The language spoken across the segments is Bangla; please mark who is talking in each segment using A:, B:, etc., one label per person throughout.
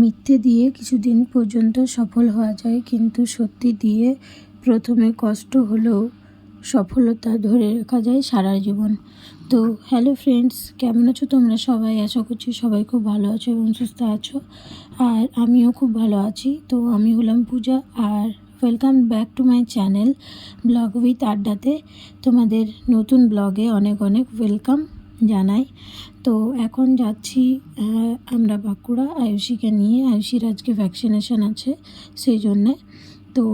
A: মিথ্যে দিয়ে কিছুদিন পর্যন্ত সফল হওয়া যায়, কিন্তু সত্যি দিয়ে প্রথমে কষ্ট হলেও সফলতা ধরে রাখা যায় সারা জীবন। তো হ্যালো ফ্রেন্ডস, কেমন আছো তোমরা সবাই? আশা করছি সবাই খুব ভালো আছো এবং সুস্থ আছো। আর আমিও খুব ভালো আছি। তো আমি হলাম পূজা আর welcome back to my channel vlog with আড্ডাতে তোমাদের নতুন ব্লগে অনেক অনেক ওয়েলকাম জানাই। তো এখন যাচ্ছি আমরা বাঁকুড়া, আয়ুষীকে নিয়ে। আয়ুষীর আজকে ভ্যাকসিনেশান আছে, সেই জন্যে। তো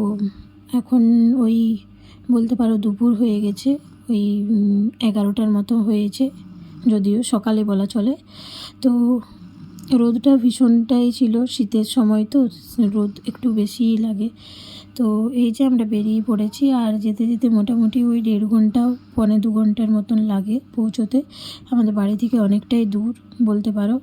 A: এখন ওই বলতে পারো দুপুর হয়ে গেছে, ওই এগারোটার মতো হয়েছে, যদিও সকালে বলা চলে। তো রোদটা ভীষণটাই ছিল শীতের সময় তো, রোদ একটু বেশিই লাগে। তো এই যে আমরা বেরিয়ে পড়েছি আর যেতে যেতে মোটামুটি ওই দেড় ঘণ্টা, পৌনে দু ঘণ্টার মতন লাগে পৌঁছোতে। আমাদের বাড়ি থেকে অনেকটাই দূর বলতে পারো।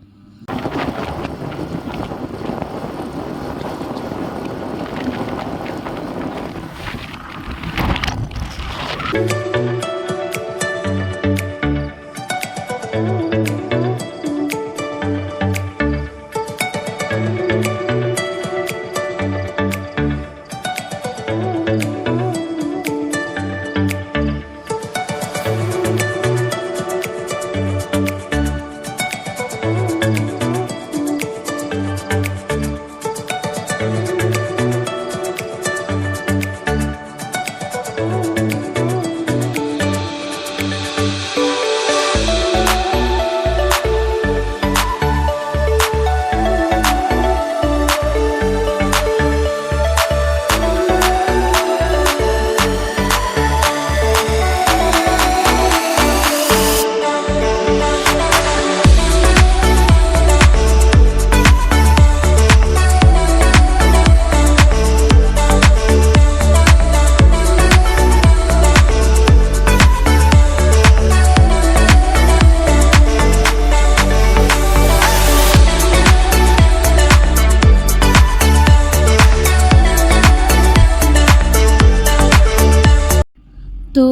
A: তো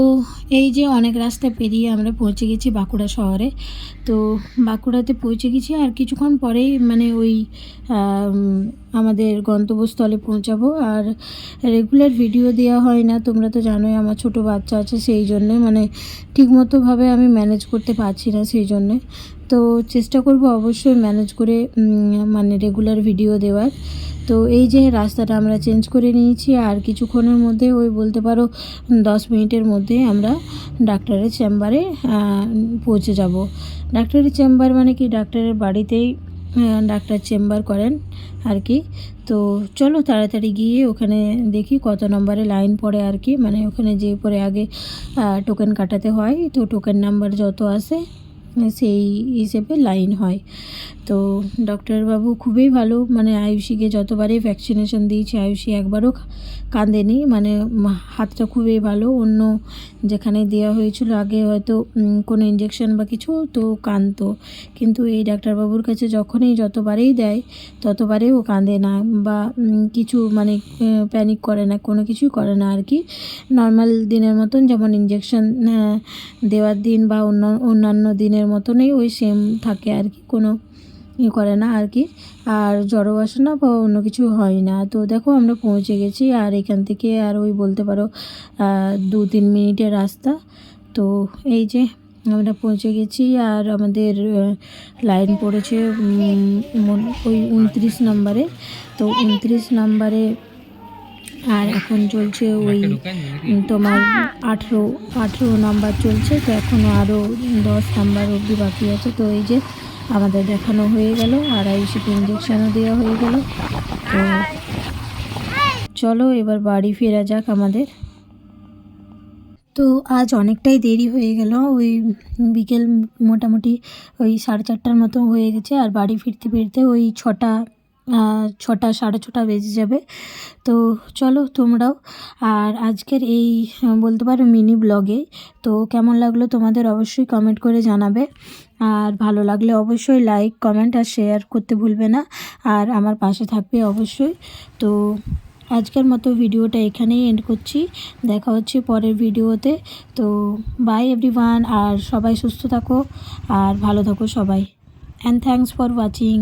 A: এই যে অনেক রাস্তা পেরিয়ে আমরা পৌঁছে গেছি বাঁকুড়া শহরে। তো বাঁকুড়াতে পৌঁছে গেছি আর কিছুক্ষণ পরেই মানে ওই আমাদের গন্তব্যস্থলে পৌঁছাবো। আর রেগুলার ভিডিও দেওয়া হয় না, তোমরা তো জানোই আমার ছোট বাচ্চা আছে, সেই জন্যে মানে ঠিকমতোভাবে আমি ম্যানেজ করতে পারছি না সেই জন্যে। তো চেষ্টা করব অবশ্যই ম্যানেজ করে মানে রেগুলার ভিডিও দেওয়ার। তো এই যে রাস্তাটা আমরা চেঞ্জ করে নিয়েছি, আর কিছুক্ষণের মধ্যে ওই বলতে পারো, দশ মিনিটের মধ্যে আমরা ডাক্তারের চেম্বারে পৌঁছে যাব। ডাক্তারের চেম্বার মানে কি? ডাক্তারের বাড়িতেই ডাক্তার চেম্বার করেন আর কি। তো চলো তাড়াতাড়ি গিয়ে ওখানে দেখি কত নম্বরে লাইন পড়ে আর কি। মানে ওখানে যে পরে আগে টোকেন কাটাতে হয়, তো টোকেন নাম্বার যত আসে সেই হিসেবে লাইন হয়। তো ডক্টরবাবু খুবই ভালো মানে আয়ুষীকে যতবারই ভ্যাকসিনেশন দিয়েছি, আয়ুষী একবারও কাঁদেনি মানে হাতটা খুবই ভালো। অন্য যেখানে দেওয়া হয়েছিল, আগে হয়তো কোনো ইঞ্জেকশন বা কিছু, তো কাঁদতো। কিন্তু এই ডাক্তারবাবুর কাছে যখনই যতবারেই দেয়, ততবারেই ও কাঁদে না বা কিছু মানে প্যানিক করে না, কোনো কিছুই করে না আর কি। নর্মাল দিনের মতন যেমন ইঞ্জেকশন দেওয়ার দিন বা অন্য অন্যান্য দিনের মতনই ওই সেম থাকে আর কি, কোনো ই করে না আর কি। আর জ্বরও আসে না বা অন্য কিছু হয় না। তো দেখো আমরা পৌঁছে গেছি আর এখান থেকে আর ওই বলতে পারো দু তিন মিনিটের রাস্তা। তো এই যে আমরা পৌঁছে গেছি আর আমাদের লাইন পড়েছে ওই উনত্রিশ নম্বরে। তো উনত্রিশ নম্বরে আর এখন চলছে ওই তোমার আঠেরো আঠেরো নাম্বার চলছে, তো এখনও আরও দশ নাম্বার অবধি বাকি আছে। তো এই যে আমাদের দেখানো হয়ে গেল আর আইসিপি ইঞ্জেকশানও দেওয়া হয়ে গেল। তো চলো এবার বাড়ি ফেরা যাক আমাদের। তো আজ অনেকটাই দেরি হয়ে গেল, ওই বিকেল মোটামুটি ওই সাড়ে চারটার মতো হয়ে গেছে, আর বাড়ি ফিরতে ফিরতে ওই ছটা ছটা, সাড়ে ছটা বেজে যাবে। তো চলো তোমরাও। আর আজকের এই বলতে পারো মিনি ব্লগে, তো কেমন লাগল তোমাদের অবশ্যই কমেন্ট করে জানাবে। আর ভালো লাগলে অবশ্যই লাইক কমেন্ট আর শেয়ার করতে ভুলবে না। আর আমার পাশে থাকবে অবশ্যই। তো আজকের মতো ভিডিওটা এখানেই এন্ড করছি। দেখা হচ্ছে পরের ভিডিওতে। তো বাই এভরিওয়ান আর সবাই সুস্থ থাকো। আর ভালো থাকো সবাই। And thanks for watching